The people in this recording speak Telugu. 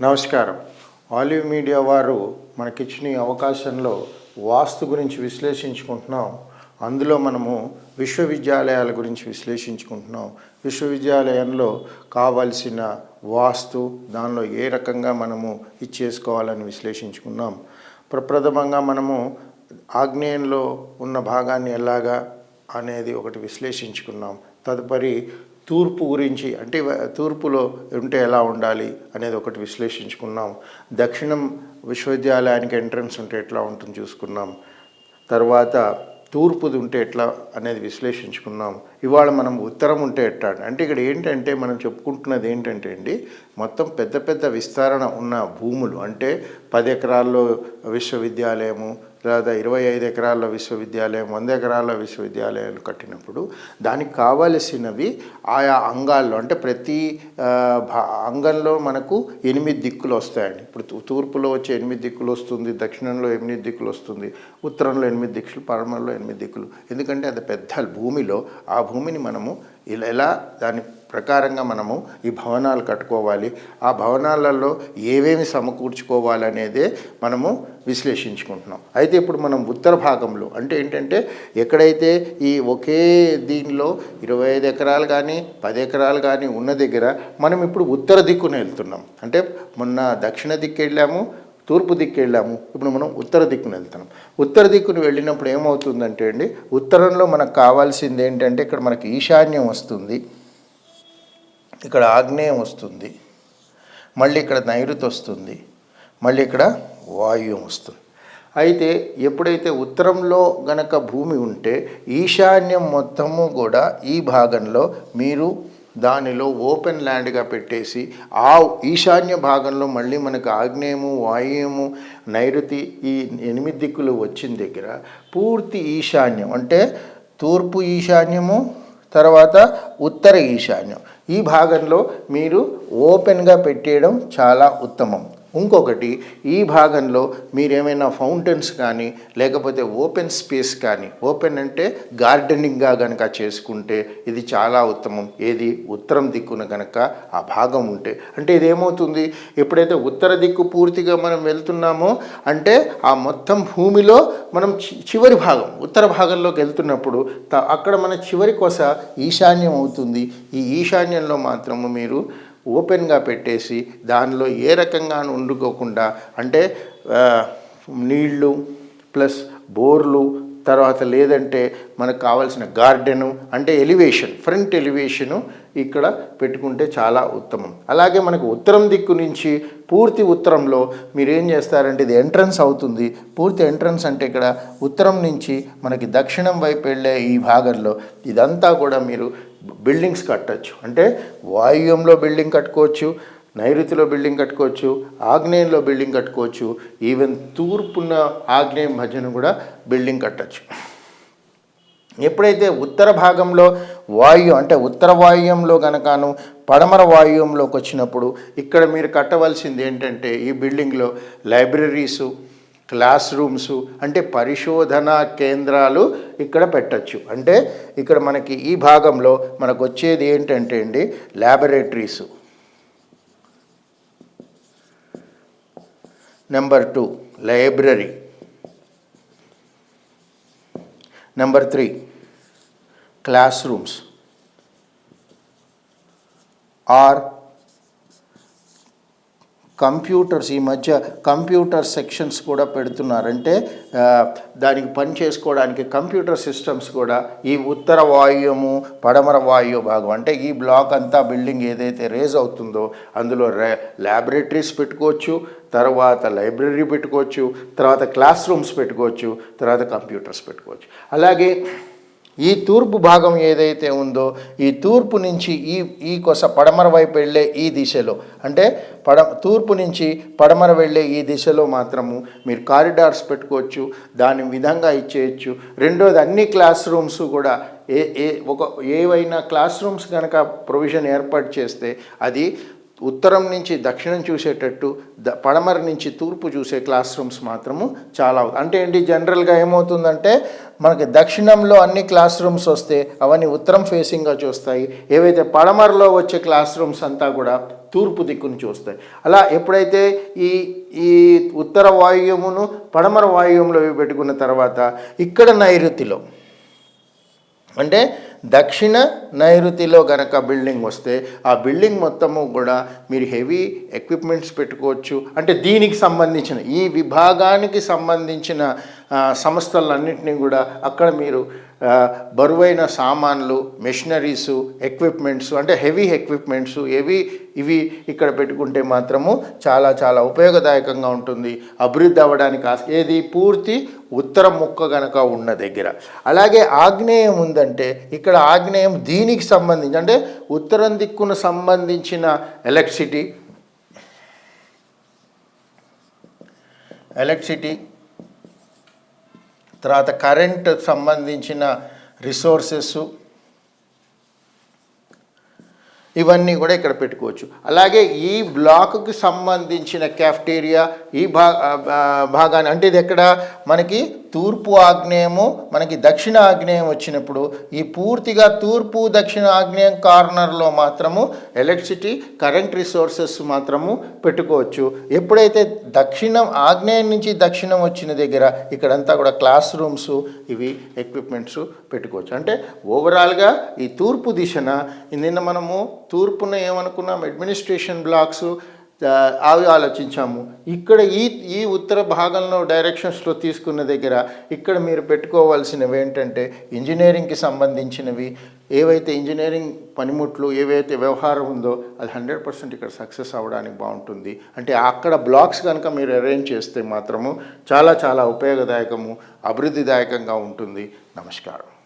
నమస్కారం. ఆలివ్ మీడియా వారు మనకిచ్చిన ఈ అవకాశంలో వాస్తు గురించి విశ్లేషించుకుంటున్నాం. అందులో మనము విశ్వవిద్యాలయాల గురించి విశ్లేషించుకుంటున్నాం. విశ్వవిద్యాలయంలో కావలసిన వాస్తు దానిలో ఏ రకంగా మనము ఇచ్చేసుకోవాలని విశ్లేషించుకున్నాం. ప్రప్రథమంగా మనము ఆగ్నేయంలో ఉన్న భాగాన్ని ఎలాగా అనేది ఒకటి విశ్లేషించుకున్నాం. తదుపరి తూర్పు గురించి అంటే తూర్పులో ఉంటే ఎలా ఉండాలి అనేది ఒకటి విశ్లేషించుకున్నాం. దక్షిణం విశ్వవిద్యాలయానికి ఎంట్రన్స్ ఉంటే ఎట్లా ఉంటుంది చూసుకున్నాం. తర్వాత తూర్పుది ఉంటే ఎట్లా అనేది విశ్లేషించుకున్నాం. ఇవాళ మనం ఉత్తరం ఉంటే ఎట్లా అంటే ఇక్కడ ఏంటంటే మనం చెప్పుకుంటున్నది ఏంటంటే అండి మొత్తం పెద్ద పెద్ద విస్తరణ ఉన్న భూములు అంటే పది ఎకరాల్లో విశ్వవిద్యాలయము లేదా ఇరవై ఐదు ఎకరాల విశ్వవిద్యాలయం వంద ఎకరాల విశ్వవిద్యాలయాలు కట్టినప్పుడు దానికి కావలసినవి ఆయా అంగాల్లో అంటే ప్రతి భా- అంగంలో మనకు ఎనిమిది దిక్కులు వస్తాయండి. ఇప్పుడు తూర్పులో వచ్చే ఎనిమిది దిక్కులు వస్తుంది దక్షిణంలో ఎనిమిది దిక్కులు వస్తుంది ఉత్తరంలో ఎనిమిది దిక్కులు పడమరలో ఎనిమిది దిక్కులు. ఎందుకంటే అది పెద్ద భూమిలో ఆ భూమిని మనము ఇలా ఎలా దాని ప్రకారంగా మనము ఈ భవనాలు కట్టుకోవాలి. ఆ భవనాలలో ఏవేమి సమకూర్చుకోవాలనేదే మనము విశ్లేషించుకుంటున్నాం. అయితే ఇప్పుడు మనం ఉత్తర భాగంలో అంటే ఏంటంటే ఎక్కడైతే ఈ ఒకే దీనిలో ఇరవై ఐదు ఎకరాలు కానీ పది ఎకరాలు కానీ ఉన్న దగ్గర మనం ఇప్పుడు ఉత్తర దిక్కున వెళ్తున్నాం. అంటే మొన్న దక్షిణ దిక్కు వెళ్ళాము తూర్పు దిక్కు వెళ్ళాము. ఇప్పుడు మనం ఉత్తర దిక్కున వెళ్తున్నాం. ఉత్తర దిక్కును వెళ్ళినప్పుడు ఏమవుతుందంటే అండి ఉత్తరంలో మనకు కావాల్సింది ఏంటంటే ఇక్కడ మనకి ఈశాన్యం వస్తుంది. ఇక్కడ ఆగ్నేయం వస్తుంది మళ్ళీ ఇక్కడ నైరుతి వస్తుంది మళ్ళీ ఇక్కడ వాయువ్యం వస్తుంది. అయితే ఎప్పుడైతే ఉత్తరంలో గనక భూమి ఉంటే ఈశాన్యం మొత్తము కూడా ఈ భాగంలో మీరు దానిలో ఓపెన్ ల్యాండ్గా పెట్టేసి ఆ ఈశాన్య భాగంలో మళ్ళీ మనకు ఆగ్నేయము వాయుము నైరుతి ఈ ఎనిమిది దిక్కులు వచ్చిన దగ్గర పూర్తి ఈశాన్యం అంటే తూర్పు ఈశాన్యము తర్వాత ఉత్తర ఈశాన్యం. ఈ భాగంలో మీరు ఓపెన్గా పెట్టేయడం చాలా ఉత్తమం. ఇంకొకటి ఈ భాగంలో మీరేమైనా ఫౌంటైన్స్ కానీ లేకపోతే ఓపెన్ స్పేస్ కానీ ఓపెన్ అంటే గార్డెనింగ్గా కనుక చేసుకుంటే ఇది చాలా ఉత్తమం. ఏది ఉత్తరం దిక్కున కనుక ఆ భాగం ఉంటే. అంటే ఇది ఏమవుతుంది ఎప్పుడైతే ఉత్తర దిక్కు పూర్తిగా మనం వెళ్తున్నామో అంటే ఆ మొత్తం భూమిలో మనం చివరి భాగం ఉత్తర భాగంలోకి వెళ్తున్నప్పుడు అక్కడ మన చివరి కొస ఈశాన్యం అవుతుంది. ఈ ఈశాన్యంలో మాత్రము మీరు ఓపెన్గా పెట్టేసి దానిలో ఏ రకంగా వండుకోకుండా అంటే నీళ్ళు ప్లస్ బోర్లు తర్వాత లేదంటే మనకు కావాల్సిన గార్డెను అంటే ఎలివేషన్ ఫ్రంట్ ఎలివేషను ఇక్కడ పెట్టుకుంటే చాలా ఉత్తమం. అలాగే మనకు ఉత్తరం దిక్కు నుంచి పూర్తి ఉత్తరంలో మీరు ఏం చేస్తారంటే ఇది ఎంట్రన్స్ అవుతుంది. పూర్తి ఎంట్రన్స్ అంటే ఇక్కడ ఉత్తరం నుంచి మనకి దక్షిణం వైపు వెళ్ళే ఈ భాగంలో ఇదంతా కూడా మీరు బిల్డింగ్స్ కట్టచ్చు. అంటే వాయువ్యంలో బిల్డింగ్ కట్టుకోవచ్చు నైరుతిలో బిల్డింగ్ కట్టుకోవచ్చు ఆగ్నేయంలో బిల్డింగ్ కట్టుకోవచ్చు ఈవెన్ తూర్పున్న ఆగ్నేయం మధ్యన కూడా బిల్డింగ్ కట్టచ్చు. ఎప్పుడైతే ఉత్తర భాగంలో వాయు అంటే ఉత్తర వాయుంలో కనుకను పడమర వాయుంలోకి వచ్చినప్పుడు ఇక్కడ మీరు కట్టవలసింది ఏంటంటే ఈ బిల్డింగ్లో లైబ్రరీసు క్లాస్ రూమ్స్ అంటే పరిశోధన కేంద్రాలు ఇక్కడ పెట్టచ్చు. అంటే ఇక్కడ మనకి ఈ భాగంలో మనకు వచ్చేది ఏంటంటే అండి laboratories number two library number three class rooms or computers ఈ మధ్య కంప్యూటర్ సెక్షన్స్ కూడా పెడుతున్నారంటే దానికి పని చేసుకోవడానికి కంప్యూటర్ సిస్టమ్స్ కూడా ఈ ఉత్తర వాయుము పడమర వాయు భాగం అంటే ఈ బ్లాక్ అంతా బిల్డింగ్ ఏదైతే రేజ్ అవుతుందో అందులో రే ల్యాబొరేటరీస్ పెట్టుకోవచ్చు తర్వాత లైబ్రరీ పెట్టుకోవచ్చు తర్వాత క్లాస్ రూమ్స్ పెట్టుకోవచ్చు తర్వాత కంప్యూటర్స్ పెట్టుకోవచ్చు. అలాగే ఈ తూర్పు భాగం ఏదైతే ఉందో ఈ తూర్పు నుంచి ఈ ఈ కొస పడమర వైపు వెళ్ళే ఈ దిశలో అంటే పడ తూర్పు నుంచి పడమర వెళ్ళే ఈ దిశలో మాత్రము మీరు కారిడార్స్ పెట్టుకోవచ్చు దాని విధంగా ఇచ్చేయచ్చు. రెండోది అన్ని క్లాస్ రూమ్స్ కూడా ఏ ఏ ఒక ఏవైనా క్లాస్ రూమ్స్ కనుక ప్రొవిజన్ ఏర్పాటు చేస్తే అది ఉత్తరం నుంచి దక్షిణం చూసేటట్టు ద పడమర నుంచి తూర్పు చూసే క్లాస్ రూమ్స్ మాత్రము చాలా అంటే ఏంటి? జనరల్గా ఏమవుతుందంటే మనకి దక్షిణంలో అన్ని క్లాస్ రూమ్స్ వస్తే అవన్నీ ఉత్తరం ఫేసింగ్గా చూస్తాయి. ఏవైతే పడమరలో వచ్చే క్లాస్ రూమ్స్ అంతా కూడా తూర్పు దిక్కును చూస్తాయి. అలా ఎప్పుడైతే ఈ ఈ ఉత్తర వాయువును పడమర వాయువులో పెట్టుకున్న తర్వాత ఇక్కడ నైరుతిలో అంటే దక్షిణ నైరుతిలో గనక బిల్డింగ్ వస్తే ఆ బిల్డింగ్ మొత్తము కూడా మీరు హెవీ ఎక్విప్మెంట్స్ పెట్టుకోవచ్చు. అంటే దీనికి సంబంధించిన ఈ విభాగానికి సంబంధించిన సంస్థలన్నింటినీ కూడా అక్కడ మీరు బరువైన సామాన్లు మెషినరీసు ఎక్విప్మెంట్స్ అంటే హెవీ ఎక్విప్మెంట్స్ ఏవి ఇవి ఇక్కడ పెట్టుకుంటే మాత్రము చాలా చాలా ఉపయోగదాయకంగా ఉంటుంది. అభివృద్ధి అవ్వడానికి ఏది పూర్తి ఉత్తర ముక్క గనక ఉన్న దగ్గర. అలాగే ఆగ్నేయం ఉందంటే ఇక్కడ ఆగ్నేయం దీనికి సంబంధించి అంటే ఉత్తరం దిక్కును సంబంధించిన ఎలక్ట్రిసిటీ ఎలక్ట్రిసిటీ తర్వాత కరెంట్ సంబంధించిన రిసోర్సెస్ ఇవన్నీ కూడా ఇక్కడ పెట్టుకోవచ్చు. అలాగే ఈ బ్లాక్కి సంబంధించిన క్యాఫ్టీరియా ఈ భా భాగాన్ని అంటే ఇది ఎక్కడ? మనకి తూర్పు ఆగ్నేయము మనకి దక్షిణ ఆగ్నేయం వచ్చినప్పుడు ఈ పూర్తిగా తూర్పు దక్షిణ ఆగ్నేయం కార్నర్లో మాత్రము ఎలక్ట్రిసిటీ కరెంట్ రిసోర్సెస్ మాత్రము పెట్టుకోవచ్చు. ఎప్పుడైతే దక్షిణం ఆగ్నేయం నుంచి దక్షిణం వచ్చిన దగ్గర ఇక్కడంతా కూడా క్లాస్ రూమ్స్ ఇవి ఎక్విప్మెంట్స్ పెట్టుకోవచ్చు. అంటే ఓవరాల్గా ఈ తూర్పు దిశన నిన్న మనము తూర్పున ఏమనుకున్నాం? అడ్మినిస్ట్రేషన్ బ్లాక్స్ అవి ఆలోచించాము. ఇక్కడ ఈ ఈ ఉత్తర భాగంలో డైరెక్షన్స్లో తీసుకున్న దగ్గర ఇక్కడ మీరు పెట్టుకోవాల్సినవి ఏంటంటే ఇంజనీరింగ్కి సంబంధించినవి. ఏవైతే ఇంజనీరింగ్ పనిముట్లు ఏవైతే వ్యవహారం ఉందో అది హండ్రెడ్ పర్సెంట్ ఇక్కడ సక్సెస్ అవ్వడానికి బాగుంటుంది. అంటే అక్కడ బ్లాక్స్ కనుక మీరు అరేంజ్ చేస్తే మాత్రము చాలా చాలా ఉపయోగదాయకము అభివృద్ధిదాయకంగా ఉంటుంది. నమస్కారం.